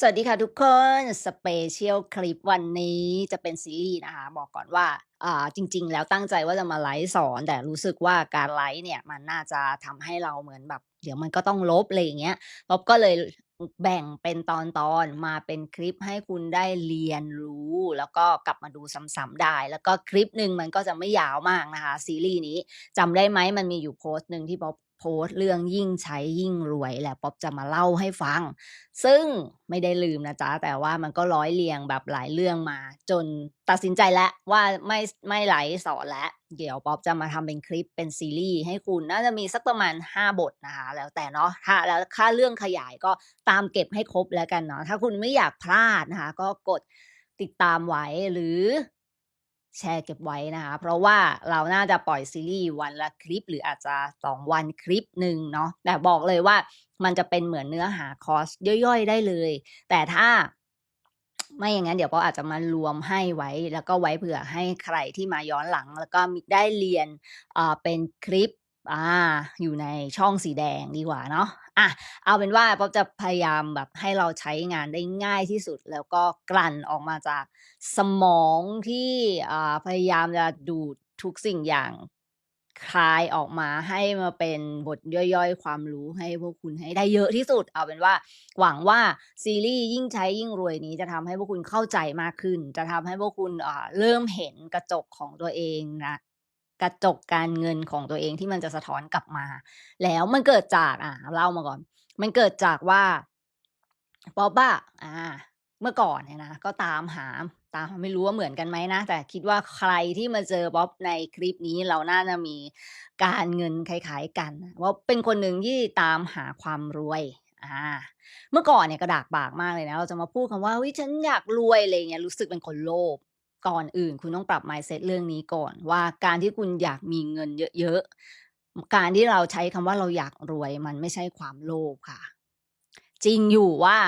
สวัสดีค่ะทุกคนสเปเชียลคลิปวันนี้จะเป็นซีรีส์นะคะ บอกก่อนว่าอ่าจริง ๆ แล้วตั้งใจว่าจะมาไลฟ์สอน แต่รู้สึกว่าการไลฟ์เนี่ยมันน่าจะทำให้เราเหมือนแบบ เดี๋ยวมันก็ต้องลบอะไรอย่างเงี้ยลบก็เลยแบ่งเป็นตอนๆมาเป็นคลิปให้คุณได้เรียนรู้ แล้วก็กลับมาดูซ้ำๆได้ แล้วก็คลิปหนึ่งมันก็จะไม่ยาวมากนะคะ ซีรีส์นี้จำได้ไหมมันมีอยู่โพสต์หนึ่งที่ป๊อป โพสต์เรื่องยิ่งใช้ยิ่งรวยแหละป๊อปจะมาเล่าให้ฟัง ซึ่งไม่ได้ลืมนะจ๊ะ แต่ว่ามันก็ร้อยเรียงแบบหลายเรื่องมา จนตัดสินใจแล้วว่าไม่ไม่ไหลสอนแล้วเดี๋ยวป๊อปจะมาทำเป็นคลิปเป็นซีรีส์ให้คุณน่าจะมีสักประมาณ 5 บทนะคะ แล้วแต่เนาะถ้าแล้วถ้าเรื่องขยายก็ตามเก็บให้ครบแล้วกันเนาะถ้าคุณไม่อยากพลาดนะคะ ก็กดติดตามไว้หรือ แชร์เก็บไว้นะคะ เพราะว่าเราน่าจะปล่อยซีรีส์วันละคลิป หรืออาจจะ 2 วันคลิปหนึ่งเนาะแต่บอกเลยว่ามันจะเป็นเหมือนเนื้อหาคอร์สย่อยๆ ได้เลย แต่ถ้าไม่อย่างนั้นเดี๋ยวป๊ออาจจะมารวมให้ไว้ แล้วก็ไว้เผื่อให้ใครที่มาย้อนหลัง แล้วก็ได้เรียนเป็นคลิป อาอยู่ในช่องสีแดงดีกว่าเนาะอะเอาเป็นว่าป๊อปจะพยายามแบบให้เราใช้งานได้ง่ายที่สุด แล้วก็กลั่นออกมาจากสมองที่อ่าพยายามจะดูดทุกสิ่งอย่างคลายออกมาให้มาเป็นบทย่อยๆ ความรู้ให้พวกคุณให้ได้เยอะที่สุด เอาเป็นว่า หวังว่าซีรีส์ยิ่งใช้ยิ่งรวยนี้จะทำให้พวกคุณเข้าใจมากขึ้น จะทำให้พวกคุณเริ่มเห็นกระจกของตัวเองนะ กระจกการเงินของตัวเองที่มันจะสะท้อนกลับมา แล้วมันเกิดจากอ่าเล่ามาก่อน มันเกิดจากว่าป๊อปอะอาเมื่อก่อนเนี่ยนะก็ตามหาตามไม่รู้ว่าเหมือนกันไหมนะ แต่คิดว่าใครที่มาเจอป๊อปในคลิปนี้เราน่าจะมีการเงินคล้ายๆกันว่าเป็นคนหนึ่งที่ตามหาความรวยอาเมื่อก่อนเนี่ยกระดากปากมากเลยนะ เราจะมาพูดคำว่า"เฮ้ยฉันอยากรวย"อะไรอย่างเงี้ยรู้สึกเป็นคนโลภ ก่อนอื่น คุณต้องปรับ mindset เรื่องนี้ก่อน ว่าการที่คุณอยากมีเงินเยอะๆ การที่เราใช้คำว่าเราอยากรวยมันไม่ใช่ความโลภค่ะ จริงอยู่ว่า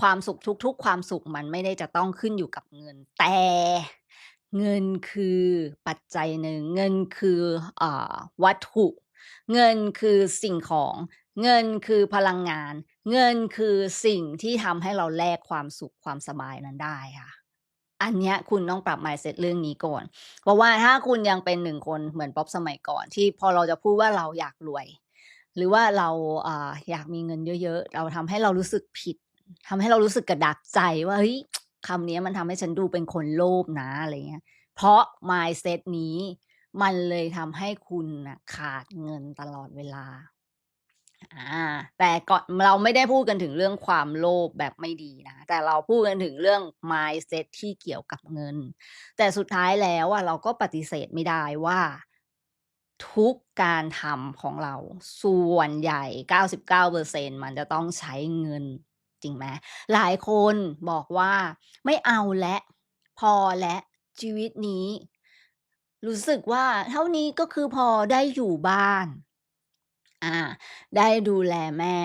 ความสุขทุก ๆ ความสุขมันไม่ได้จะต้องขึ้นอยู่กับเงิน แต่เงินคือปัจจัยหนึ่ง เงินคืออวัตถุ เงินคือสิ่งของ เงินคือพลังงาน เงินคือสิ่งที่ทำให้เราแลกความสุขความสบายนั้นได้ค่ะ อันเนี้ยคุณต้องปรับ mindset เรื่องนี้ก่อน เพราะว่าถ้าคุณยังเป็น1คนเหมือนป๊อปสมัยก่อน ที่พอเราจะพูดว่าเราอยากรวย หรือว่าเราอยากมีเงินเยอะ ๆ เราทำให้เรารู้สึกผิดทำให้เรารู้สึกกระดักใจว่าเฮ้ยคำนี้มันทำให้ฉันดูเป็นคนโลภนะอะไรเงี้ย เพราะ mindset นี้มันเลยทำให้คุณนะขาดเงินตลอดเวลา อาแต่ก่อนเราไม่ได้พูดกันถึงเรื่องความโลภแบบไม่ดีนะ แต่เราพูดกันถึงเรื่อง mindset ที่เกี่ยวกับเงิน แต่สุดท้ายแล้วอะเราก็ปฏิเสธไม่ได้ว่า ทุกการทำของเรา ส่วนใหญ่ 99%มันจะต้องใช้เงินจริงไหมหลายคนบอกว่า"ไม่เอาแล้วพอแล้วชีวิตนี้ รู้สึกว่าเท่านี้ก็คือพอได้อยู่บ้าน" อาได้ดูแลแม่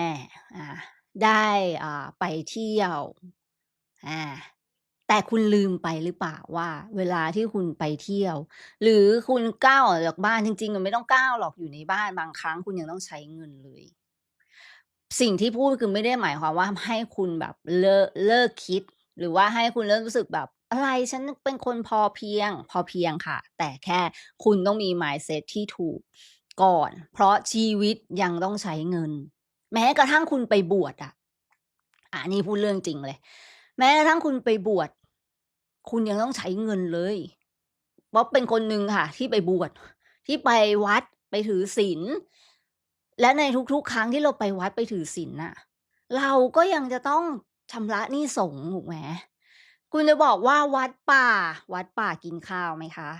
อาได้อ่าไปเที่ยวอาแต่คุณลืมไปหรือเปล่าว่า เวลาที่คุณไปเที่ยว หรือคุณก้าวออกจากบ้านจริงๆมันไม่ต้องก้าวหรอกอยู่ในบ้านบางครั้งคุณยังต้องใช้เงินเลย สิ่งที่พูดคือไม่ได้หมายความว่าให้คุณแบบเลิกเลิกคิด หรือว่าให้คุณเริ่มรู้สึกแบบ"อะไรฉันเป็นคนพอเพียง"พอเพียงค่ะ แต่แค่คุณต้องมี mindset ที่ถูก ก่อน เพราะชีวิตยังต้องใช้เงิน แม้กระทั่งคุณไปบวชอะอาอันนี้พูดเรื่องจริงเลย แม้กระทั่งคุณไปบวชคุณยังต้องใช้เงินเลยป๊อปเป็นคนหนึ่งค่ะ ที่ไปบวชที่ไปวัดไปถือศีลและในทุกๆ ครั้งที่เราไปวัดไปถือศีลน่ะ เราก็ยังจะต้องชำระหนี้สงฆ์ถูกไหมคุณจะบอกว่าวัดป่า วัดป่ากินข้าวไหมคะ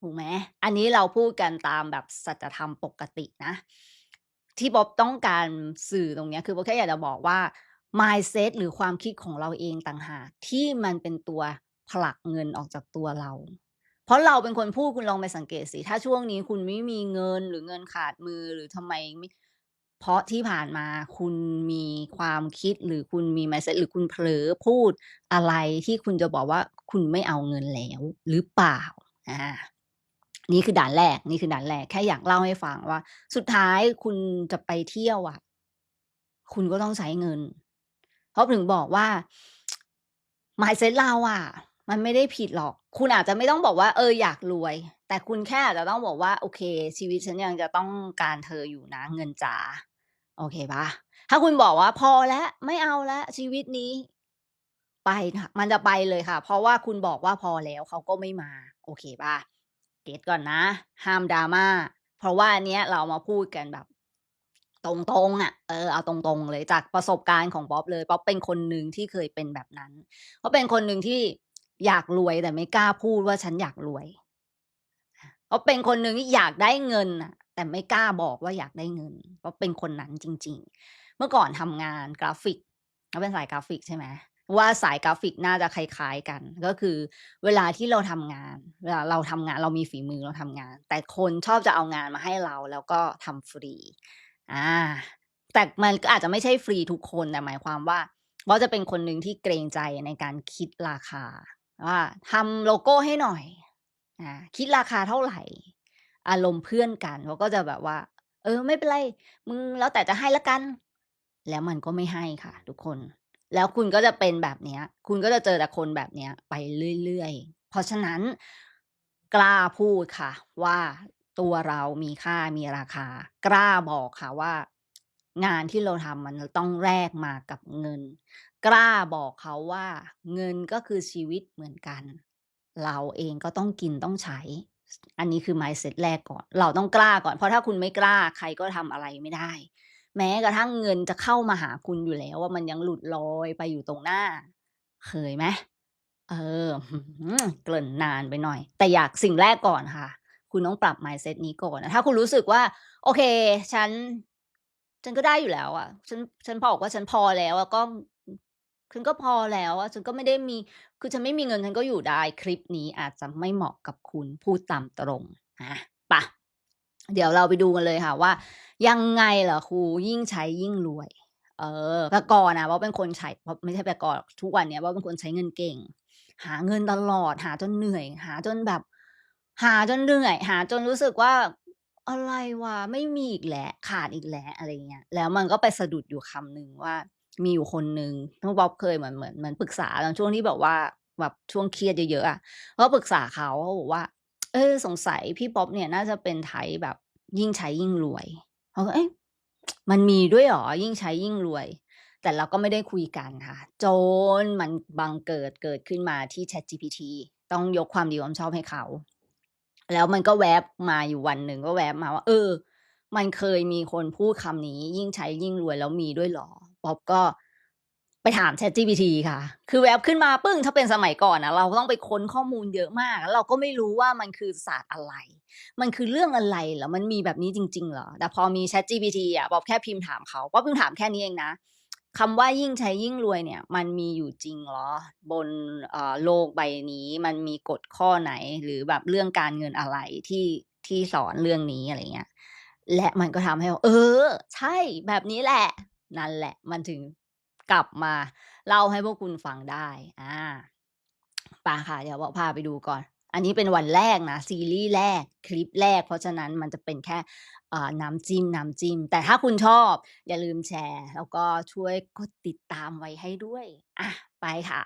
ถูกไหมอันนี้เราพูดกันตามแบบสัจธรรมปกตินะ ที่ป๊อปต้องการสื่อตรงเนี้ยคือป๊อปแค่อยากจะบอกว่า mindset หรือความคิดของเราเองต่างหากที่มันเป็นตัวผลักเงินออกจากตัวเรา เพราะเราเป็นคนพูดคุณลองไปสังเกตสิถ้าช่วงนี้คุณไม่มีเงินหรือเงินขาดมือหรือทำไมไม่เพราะที่ผ่านมาคุณมีความคิดหรือคุณมี mindset หรือคุณเผลอพูดอะไรที่คุณจะบอกว่าคุณไม่เอาเงินแล้วหรือเปล่าอ่า นี่คือด่านแรก นี่คือด่านแรก แค่อยากเล่าให้ฟังว่า สุดท้ายคุณจะไปเที่ยวอะคุณก็ต้องใช้เงิน เพราะถึงบอกว่า mindset เราอะมันไม่ได้ผิดหรอก คุณอาจจะไม่ต้องบอกว่า เอออยากรวย แต่คุณแค่อาจจะต้องบอกว่า โอเค ชีวิตฉันยังจะต้องการเธออยู่นะ เงินจ๋าโอเคปล่า?ถ้าคุณบอกว่าพอแล้วไม่เอาแล้วชีวิตนี้ ไปค่ะมันจะไปเลยค่ะ เพราะว่าคุณบอกว่าพอแล้วเขาก็ไม่มา โอเคปล่า? เกตก่อนนะ ห้าม drama เพราะว่าอันเนี้ยเรามาพูดกันแบบ ตรงๆอะเออเอาตรงๆเลยจากประสบการณ์ของป๊อปเลยป๊อปเป็นคนหนึ่งที่เคยเป็นแบบนั้นป๊อปเป็นคนหนึ่งที่อยากรวยแต่ไม่กล้าพูดว่าฉันอยากรวยป๊อปเป็นคนหนึ่งที่อยากได้เงินน่ะแต่ไม่กล้าบอกว่าอยากได้เงินป๊อปเป็นคนนั้นจริง ๆ เมื่อก่อนทำงานกราฟิกป๊อปเป็นสายกราฟิกใช่ไหม ว่าสายกราฟิกน่าจะคล้ายๆกัน ก็คือเวลาที่เราทำงาน เวลาเราทำงานเรามีฝีมือเราทำงาน แต่คนชอบจะเอางานมาให้เราแล้วก็ทำฟรีอ่าแต่มันก็อาจจะไม่ใช่ฟรีทุกคนแต่หมายความว่าป๊อปจะเป็นคนหนึ่งที่เกรงใจในการคิดราคาว่าทำโลโก้ให้หน่อยอ่าคิดราคาเท่าไหร่?อารมณ์เพื่อนกันเขาก็จะแบบว่า เออ ไม่เป็นไรมึงแล้วแต่จะให้แล้วกัน แล้วมันก็ไม่ให้ค่ะ ทุกคน แล้วคุณก็จะเป็นแบบเนี้ย คุณก็จะเจอแต่คนแบบเนี้ยไปเรื่อยๆ เพราะฉะนั้นกล้าพูดค่ะ ว่าตัวเรามีค่ามีราคา กล้าบอกค่ะว่า งานที่เราทำมันต้องแลกมากับเงิน กล้าบอกเขาว่า เงินก็คือชีวิตเหมือนกัน เราเองก็ต้องกินต้องใช้ อันนี้คือ mindset แรกก่อน เราต้องกล้าก่อน เพราะถ้าคุณไม่กล้าใครก็ทำอะไรไม่ได้ แม้กระทั่งเงินจะเข้ามาหาคุณอยู่แล้วอะมันยังหลุดลอยไปอยู่ตรงหน้า เคยไหม?เออเกริ่นนานไปหน่อย แต่อยากสิ่งแรกก่อนค่ะ คุณต้องปรับ mindset นี้ก่อนถ้าคุณรู้สึกว่า โอเค ฉัน ฉันก็ได้อยู่แล้วอะฉันฉันบอกว่าฉันพอแล้วอะก็ฉันก็พอแล้วอะฉันก็ไม่ได้มี คือฉันไม่มีเงินฉันก็อยู่ได้คลิปนี้อาจจะไม่เหมาะกับคุณพูดตามตรงอาไป เดี๋ยวเราไปดูกันเลยค่ะว่า ยังไงเหรอครูยิ่งใช้ยิ่งรวย เออแต่ก่อนอะป๊อปเป็นคนใช้ไม่ใช่แต่ก่อนทุกวันเนี้ยป๊อปเป็นคนใช้เงินเก่ง หาเงินตลอด หาจนเหนื่อย หาจนแบบ หาจนเหนื่อย หาจนรู้สึกว่าอะไรวะไม่มีอีกแล้วขาดอีกแล้วอะไรเงี้ยแล้วมันก็ไปสะดุดอยู่คำหนึ่งว่า มีอยู่คนหนึ่งซึ่งป๊อปเคยเหมือนเหมือนเหมือนปรึกษาตอนช่วงที่แบบว่าแบบช่วงเครียดเยอะๆอะก็ปรึกษาเขาเขาบอกว่า เออสงสัยพี่ป๊อปเนี่ยน่าจะเป็น type แบบยิ่งใช้ยิ่งรวยเราก็เอ๊ะมันมีด้วยหรอยิ่งใช้ยิ่งรวย แต่เราก็ไม่ได้คุยกันค่ะจนมันบังเกิดเกิดขึ้นมาที่ ChatGPT ต้องยกความดีความชอบให้เขา แล้วมันก็แวบมาอยู่วันหนึ่งก็แวบมาว่า เออ มันเคยมีคนพูดคำนี้ ยิ่งใช้ยิ่งรวยแล้วมีด้วยหรอ?ป๊อปก็ ไปถาม ChatGPT ค่ะ คือแวบขึ้นมาปึ้งถ้าเป็นสมัยก่อนอะเราต้องไปค้นข้อมูลเยอะมาก เราก็ไม่รู้ว่ามันคือศาสตร์อะไร มันคือเรื่องอะไรหรอมันมีแบบนี้จริงๆเหรอ?แต่พอมี ChatGPT อะป๊อปแค่พิมพ์ถามเขาป๊อปเพิ่งถามแค่นี้เองนะคำว่ายิ่งใช้ยิ่งรวยเนี่ย มันมีอยู่จริงเหรอ?บนอโลกใบนี้มันมีกฎข้อไหน หรือแบบเรื่องการเงินอะไรที่ที่สอนเรื่องนี้อะไรเงี้ยและมันก็ทำให้เออ ใช่แบบนี้แหละ นั่นแหละมันถึง กลับมาเล่าให้พวกคุณฟังได้ อ่าไปค่ะ เดี๋ยวป๊อปพาไปดูก่อน อันนี้เป็นวันแรกนะ ซีรีส์แรกคลิปแรก เพราะฉะนั้นมันจะเป็นแค่น้ำจิ้มน้ำจิ้ม แต่ถ้าคุณชอบ อย่าลืมแชร์ แล้วก็ช่วยกดติดตามไว้ให้ด้วย อะ ไปค่ะ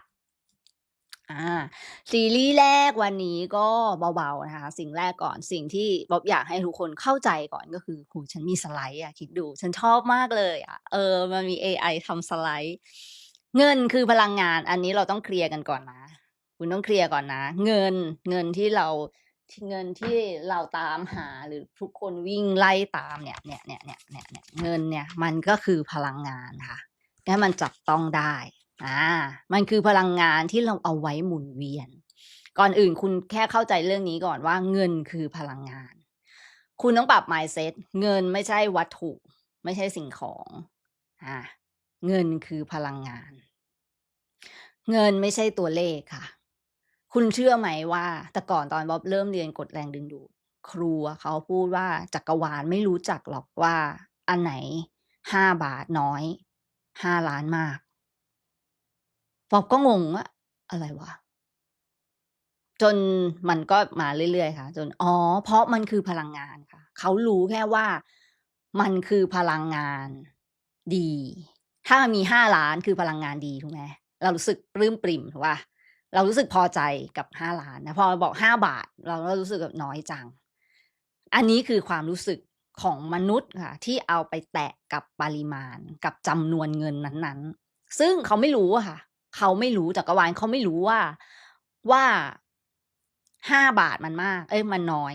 อาซีรีส์แรกวันนี้ก็เบาๆนะคะ สิ่งแรกก่อนสิ่งที่ป๊อปอยากให้ทุกคนเข้าใจก่อนก็คือโอ้โฮฉันมีสไลด์อะคิดดู ฉันชอบมากเลยอะเออ มันมีเอไอทำสไลด์ เงินคือพลังงาน อันนี้เราต้องเคลียร์กันก่อนนะ คุณต้องเคลียร์ก่อนนะ เงินเงินที่เราเงินที่เราตามหาหรือทุกคนวิ่งไล่ตามเนี่ยเนี่ยๆๆๆๆเงินเนี่ยมันก็คือพลังงานค่ะให้มันจับต้องได้ อ่า มันคือพลังงานที่เราเอาไว้หมุนเวียน ก่อนอื่นคุณแค่เข้าใจเรื่องนี้ก่อนว่าเงินคือพลังงาน คุณต้องปรับ mindset เงินไม่ใช่วัตถุ ไม่ใช่สิ่งของ อ่า เงินคือพลังงาน เงินไม่ใช่ตัวเลขค่ะ คุณเชื่อไหมว่า แต่ก่อนตอนป๊อปเริ่มเรียนกฎแรงดึงดูด ครูเขาพูดว่าจักรวาลไม่รู้จักหรอกว่า อันไหน5บาทน้อย5ล้านมาก ปอปก็งงว่าอะไรวะ?จนมันก็มาเรื่อยๆค่ะ จนอ๋อ เพราะมันคือพลังงานค่ะ เขารู้แค่ว่ามันคือพลังงานดี ถ้ามันมี5,000,000คือพลังงานดีถูกไหมเรารู้สึกปลื้มปริ่มถูกปล่าเรารู้สึกพอใจกับ5,000,000นะพอบอก5บาท เราก็รู้สึกแบบน้อยจัง อันนี้คือความรู้สึกของมนุษย์ค่ะ ที่เอาไปแตะกับปริมาณกับจำนวนเงินนั้นๆ ซึ่งเขาไม่รู้อะค่ะ เขาไม่รู้จักรวาลเขาไม่รู้ว่าว่า5บาทมันมาก เอ๊ยมันน้อย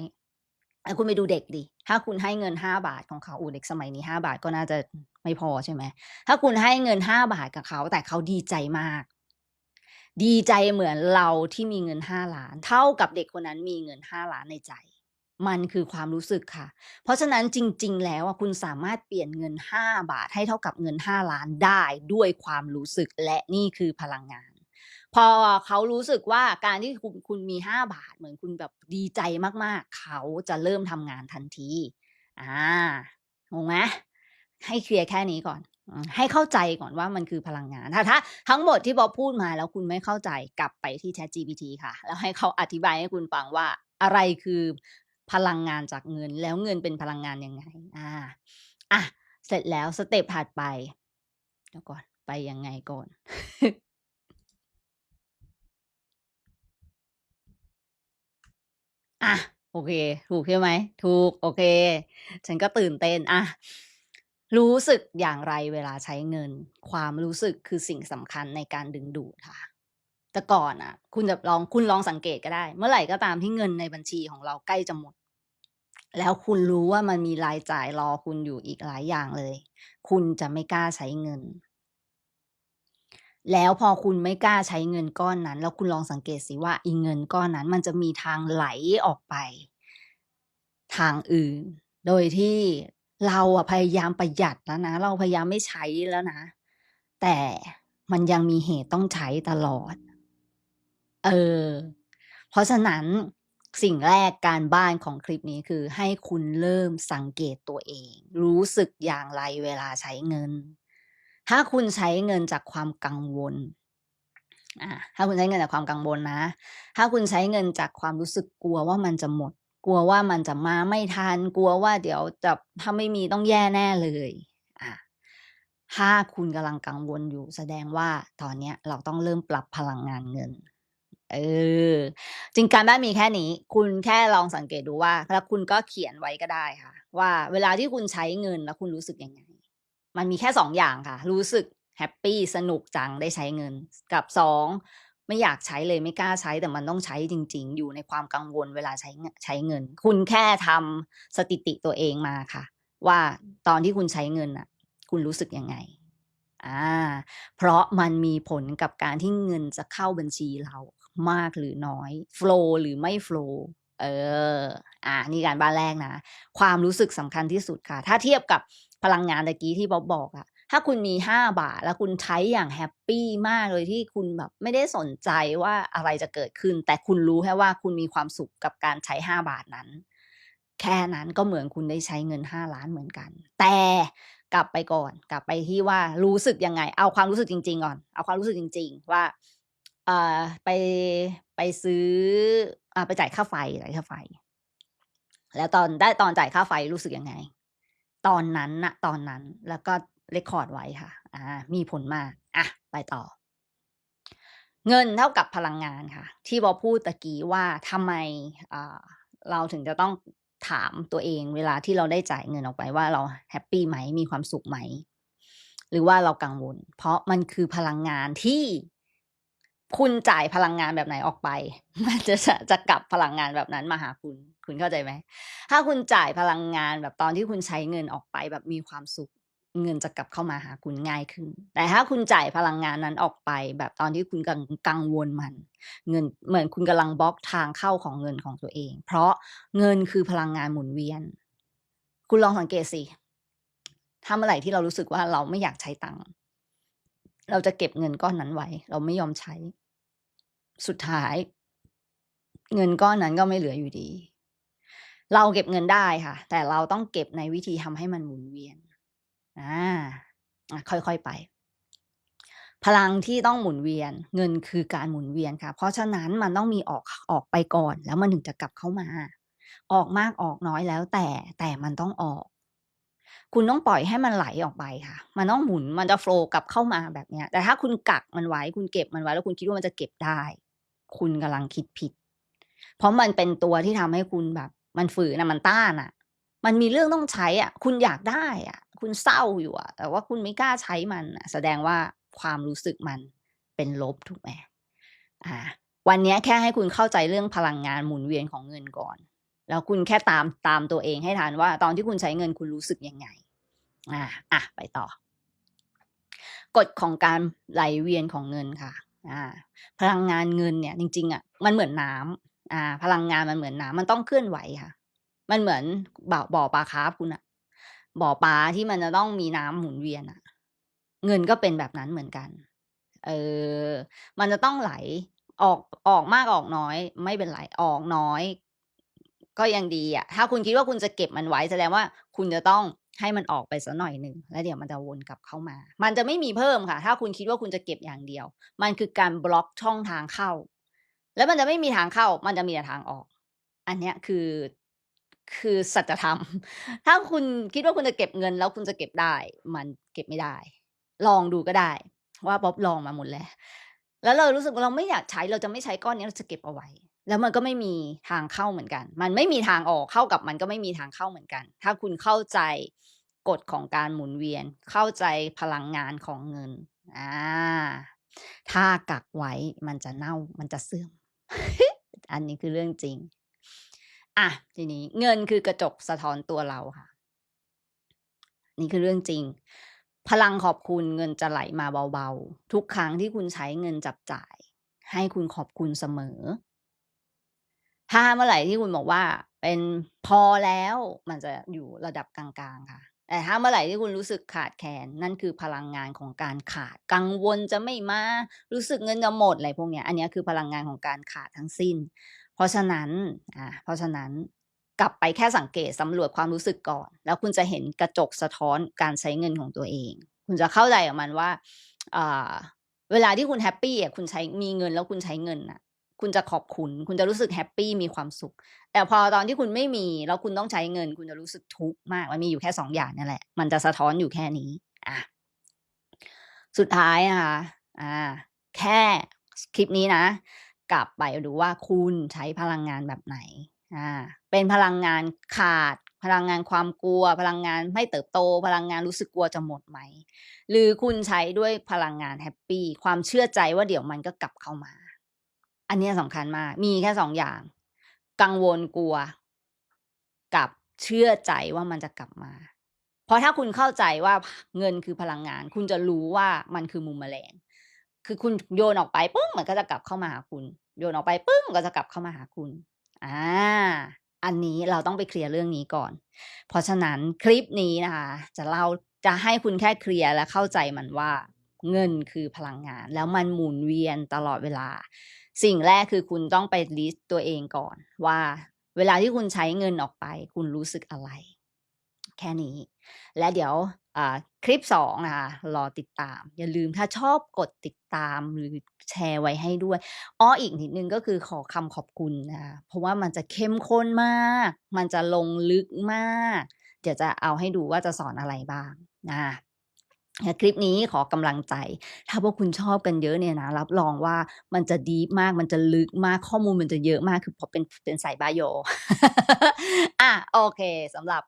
คุณไปดูเด็กสิถ้าคุณให้เงิน5บาทของเขาอ้เด็กสมัยนี้5บาทก็น่าจะไม่พอใช่ไหม ถ้าคุณให้เงิน5บาทกับเขา แต่เขาดีใจมาก ดีใจเหมือนเราที่มีเงิน5,000,000เท่ากับเด็กคนนั้นมีเงิน5,000,000ในใจ มันคือความรู้สึกค่ะ เพราะฉะนั้นจริง ๆ แล้วอะคุณสามารถเปลี่ยนเงิน 5 บาทให้เท่ากับเงิน5,000,000ได้ด้วยความรู้สึกและนี่คือพลังงาน พอเขารู้สึกว่าการที่คุณคุณมี 5 บาท เหมือนคุณแบบดีใจมากๆ เขาจะเริ่มทำงานทันทีอ่างงไหมให้เคลียร์แค่นี้ก่อน ให้เข้าใจก่อนว่ามันคือพลังงาน ถ้าถ้าทั้งหมดที่ป๊อปพูดมาแล้วคุณไม่เข้าใจกลับไปที่ ChatGPT ค่ะ แล้วให้เขาอธิบายให้คุณฟังว่าอะไรคือ พลังงานจากเงิน แล้วเงินเป็นพลังงานยังไง อ่า อะ เสร็จแล้วสเต็ปถัดไปเดี๋ยวก่อน ไปยังไงก่อนอะโอเค ถูกใช่ไหม?ถูก โอเค ฉันก็ตื่นเต้นอะรู้สึกอย่างไรเวลาใช้เงิน ความรู้สึกคือสิ่งสำคัญในการดึงดูดค่ะ แต่ก่อนน่ะ คุณจะลองคุณลองสังเกตก็ได้ เมื่อไหร่ก็ตามที่เงินในบัญชีของเราใกล้จะหมด แล้วคุณรู้ว่ามันมีรายจ่ายรอคุณอยู่อีกหลายอย่างเลย คุณจะไม่กล้าใช้เงิน แล้วพอคุณไม่กล้าใช้เงินก้อนนั้น แล้วคุณลองสังเกตสิว่าอีเงินก้อนนั้น มันจะมีทางไหลออกไป ทางอื่น โดยที่เราอะพยายามประหยัดแล้วนะ เราพยายามไม่ใช้แล้วนะ แต่มันยังมีเหตุต้องใช้ตลอด เออ เพราะฉะนั้นสิ่งแรกการบ้านของคลิปนี้คือให้คุณเริ่มสังเกตตัวเอง รู้สึกอย่างไรเวลาใช้เงิน ถ้าคุณใช้เงินจากความกังวลอาถ้าคุณใช้เงินจากความกังวลนะ ถ้าคุณใช้เงินจากความรู้สึกกลัวว่ามันจะหมด กลัวว่ามันจะมาไม่ทันกลัวว่าเดี๋ยวจะถ้าไม่มีต้องแย่แน่เลยอาถ้าคุณกำลังกังวลอยู่แสดงว่าตอนนี้เราต้องเริ่มปรับพลังงานเงิน เออ จริงการบ้านมีแค่นี้ คุณแค่ลองสังเกตดูว่า แล้วคุณก็เขียนไว้ก็ได้ค่ะ ว่าเวลาที่คุณใช้เงินแล้วคุณรู้สึกยังไง มันมีแค่2องอย่างค่ะ รู้สึกแฮปปี้สนุกจังได้ใช้เงิน กับ2ไม่อยากใช้เลยไม่กล้าใช้แต่มันต้องใช้จริง ๆ อยู่ในความกังวลเวลาใช้ใช้เงิน คุณแค่ทำสถิติตัวเองมาค่ะ ว่าตอนที่คุณใช้เงินน่ะ คุณรู้สึกยังไงอ่าเพราะมันมีผลกับการที่เงินจะเข้าบัญชีเรา มากหรือน้อยโฟล์หรือไม่โฟล์เออ อ่านี่การบ้านแรกนะ ความรู้สึกสำคัญที่สุดค่ะ ถ้าเทียบกับพลังงานตะกี้ที่ป๊อปบอกอะถ้าคุณมี 5 บาท แล้วคุณใช้อย่างแฮปปี้มากโดยที่คุณแบบไม่ได้สนใจว่าอะไรจะเกิดขึ้น แต่คุณรู้แค่ว่าคุณมีความสุขกับการใช้ 5 บาทนั้น แค่นั้นก็เหมือนคุณได้ใช้เงิน5,000,000เหมือนกัน แต่กลับไปก่อน กลับไปที่ว่ารู้สึกยังไง เอาความรู้สึกจริง ๆ ก่อน เอาความรู้สึกจริง ๆ ว่า อ่าไปไปซื้ออ่าไปจ่ายค่าไฟจ่ายค่าไฟ แล้วตอนได้ตอนจ่ายค่าไฟรู้สึกยังไง ตอนนั้นณตอนนั้นแล้วก็เรกคอร์ดไว้ค่ะอามีผลมากอะไปต่อ เงินเท่ากับพลังงานค่ะ ที่ป๊อพูดตะกี้ว่าทำไมอ่าเราถึงจะต้องถามตัวเองเวลาที่เราได้จ่ายเงินออกไปว่าเราแฮปปี้ไหมมีความสุขไหม หรือว่าเรากังวล เพราะมันคือพลังงานที่ คุณจ่ายพลังงานแบบไหนออกไป มันจะจะจะกลับพลังงานแบบนั้นมาหาคุณ คุณเข้าใจไหม?ถ้าคุณจ่ายพลังงานแบบตอนที่คุณใช้เงินออกไปแบบมีความสุข เงินจะกลับเข้ามาหาคุณง่ายขึ้น แต่ถ้าคุณจ่ายพลังงานนั้นออกไป แบบตอนที่คุณกังกังวลมัน เงินเหมือนคุณกำลังบล็อกทางเข้าของเงินของตัวเอง เพราะเงินคือพลังงานหมุนเวียน คุณลองสังเกตสิถ้าเมื่อไหร่ที่เรารู้สึกว่าเราไม่อยากใช้ตังค์ เราจะเก็บเงินก้อนนั้นไว้ เราไม่ยอมใช้ สุดท้าย เงินก้อนนั้นก็ไม่เหลืออยู่ดี เราเก็บเงินได้ค่ะ แต่เราต้องเก็บในวิธีทำให้มันหมุนเวียนอ่าค่อยๆไป พลังที่ต้องหมุนเวียน เงินคือการหมุนเวียนค่ะ เพราะฉะนั้นมันต้องมีออกออกไปก่อน แล้วมันถึงจะกลับเข้ามา ออกมากออกน้อยแล้วแต่แต่มันต้องออก คุณต้องปล่อยให้มันไหลออกไปค่ะ มันต้องหมุนมันจะโฟล์กลับเข้ามาแบบเนี้ย แต่ถ้าคุณกักมันไว้คุณเก็บมันไว้ แล้วคุณคิดว่ามันจะเก็บได้ คุณกำลังคิดผิด เพราะมันเป็นตัวที่ทำให้คุณแบบ มันฝืนนะมันต้านน่ะ มันมีเรื่องต้องใช้อะคุณอยากได้อะคุณเศร้าอยู่อะแต่ว่าคุณไม่กล้าใช้มันแสดงว่าความรู้สึกมันเป็นลบถูกไหม?อ่า วันนี้แค่ให้คุณเข้าใจเรื่องพลังงานหมุนเวียนของเงินก่อนแล้วคุณแค่ตามตามตัวเองให้ทันว่า ตอนที่คุณใช้เงินคุณรู้สึกยังไง อ่าอะไปต่อกฎของการไหลเวียนของเงินค่ะอาพลังงานเงินเนี่ย จริง ๆอะมันเหมือนน้ำอาพลังงานมันเหมือนน้ำมันต้องเคลื่อนไหวค่ะ มันเหมือนบ่อบ่อปลาคาร์ปคุณน่ะ บ่อปลาที่มันจะต้องมีน้ำหมุนเวียนน่ะ เงินก็เป็นแบบนั้นเหมือนกัน เออ มันจะต้องไหลออกออกมากออกน้อย ไม่เป็นไรออกน้อย ก็ยังดีอะถ้าคุณคิดว่าคุณจะเก็บมันไว้แสดงว่าคุณจะต้องให้มันออกไปสักหน่อยหนึ่งแล้วเดี๋ยวมันจะวนกลับเข้ามา มันจะไม่มีเพิ่มค่ะ ถ้าคุณคิดว่าคุณจะเก็บอย่างเดียว มันคือการบล็อกช่องทางเข้า แล้วมันจะไม่มีทางเข้า มันจะมีแต่ทางออก อันเนี้ยคือคือสัจธรรม ถ้าคุณคิดว่าคุณจะเก็บเงิน แล้วคุณจะเก็บได้ มันเก็บไม่ได้ ลองดูก็ได้ ว่าป๊อบลองมาหมดแล้ว แล้วเรารู้สึกว่าเราไม่อยากใช้ เราจะไม่ใช้ก้อนนี้เราจะเก็บเอาไว้ แล้วมันก็ไม่มีทางเข้าเหมือนกัน มันไม่มีทางออกเข้ากับมันก็ไม่มีทางเข้าเหมือนกัน ถ้าคุณเข้าใจกฎของการหมุนเวียน เข้าใจพลังงานของเงิน อ่า ถ้ากักไว้มันจะเน่า มันจะเสื่อม อันนี้คือเรื่องจริง อะ ทีนี้เงินคือกระจกสะท้อนตัวเราค่ะ นี่คือเรื่องจริง พลังขอบคุณเงินจะไหลมาเบาๆ ทุกครั้งที่คุณใช้เงินจับจ่าย ให้คุณขอบคุณเสมอ ถ้าเมื่อไหร่ที่คุณบอกว่า เป็นพอแล้วมันจะอยู่ระดับกลางๆค่ะ แต่ถ้าเมื่อไหร่ที่คุณรู้สึกขาดแคลนนั่นคือพลังงานของการขาดกังวลจะไม่มารู้สึกเงินจะหมดอะไรพวกเนี้ยอันนี้คือพลังงานของการขาดทั้งสิ้น เพราะฉะนั้นอ่าเพราะฉะนั้นกลับไปแค่สังเกตสำรวจความรู้สึกก่อน แล้วคุณจะเห็นกระจกสะท้อนการใช้เงินของตัวเอง คุณจะเข้าใจกับมันว่าอ่าเวลาที่คุณแฮปปี้อะคุณใช้มีเงินแล้วคุณใช้เงินน่ะ คุณจะขอบคุณ คุณจะรู้สึกแฮปปี้มีความสุข แต่พอตอนที่คุณไม่มีแล้วคุณต้องใช้เงิน คุณจะรู้สึกทุกข์มาก มันมีอยู่แค่2องอย่างนี่ยแหละ มันจะสะท้อนอยู่แค่นี้อาสุดท้ายนะคะอ่า แค่คลิปนี้นะ กลับไปดูว่าคุณใช้พลังงานแบบไหน อ่า เป็นพลังงานขาด พลังงานความกลัว พลังงานไม่เติบโต พลังงานรู้สึกกลัวจะหมดไหม หรือคุณใช้ด้วยพลังงานแฮปปี้ ความเชื่อใจว่าเดี๋ยวมันก็กลับเข้ามา อันนี้สำคัญมาก มีแค่2องอย่าง กังวลกลัว กับเชื่อใจว่ามันจะกลับมา เพราะถ้าคุณเข้าใจว่าเงินคือพลังงาน คุณจะรู้ว่ามันคือมุมแมลง คือคุณโยนออกไปปุ๊บมันก็จะกลับเข้ามาหาคุณ โยนออกไปปุ๊บก็จะกลับเข้ามาหาคุณ อ่า อันนี้เราต้องไปเคลียร์เรื่องนี้ก่อน เพราะฉะนั้นคลิปนี้นะคะ จะเล่าจะให้คุณแค่เคลียร์และเข้าใจมันว่า เงินคือพลังงาน แล้วมันหมุนเวียนตลอดเวลา สิ่งแรกคือคุณต้องไปลิสต์ตัวเองก่อนว่า เวลาที่คุณใช้เงินออกไป คุณรู้สึกอะไร แค่นี้ และเดี๋ยวคลิป2นะคะรอติดตาม อย่าลืมถ้าชอบกดติดตามหรือแชร์ไว้ให้ด้วยอ้ออีกนิดนึงก็คือขอคำขอบคุณนะคะเพราะว่ามันจะเข้มข้นมาก มันจะลงลึกมาก เดี๋ยวจะเอาให้ดูว่าจะสอนอะไรบ้างอาและ คลิปนี้ขอกำลังใจ ถ้าพวกคุณชอบกันเยอะเนี่ยนะ รับรองว่ามันจะดีมาก มันจะลึกมาก ข้อมูลมันจะเยอะมาก คือพราะเป็นเป็นสาย Bio อาโอเคสำหรับ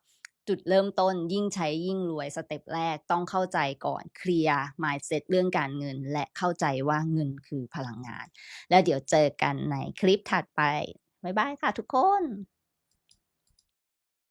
จุดเริ่มต้นยิ่งใช้ยิ่งรวยสเต็ปแรกต้องเข้าใจก่อนเคลียร์ mindset เรื่องการเงิน และเข้าใจว่าเงินคือพลังงาน แล้วเดี๋ยวเจอกันในคลิปถัดไป บ๊ายบายค่ะทุกคน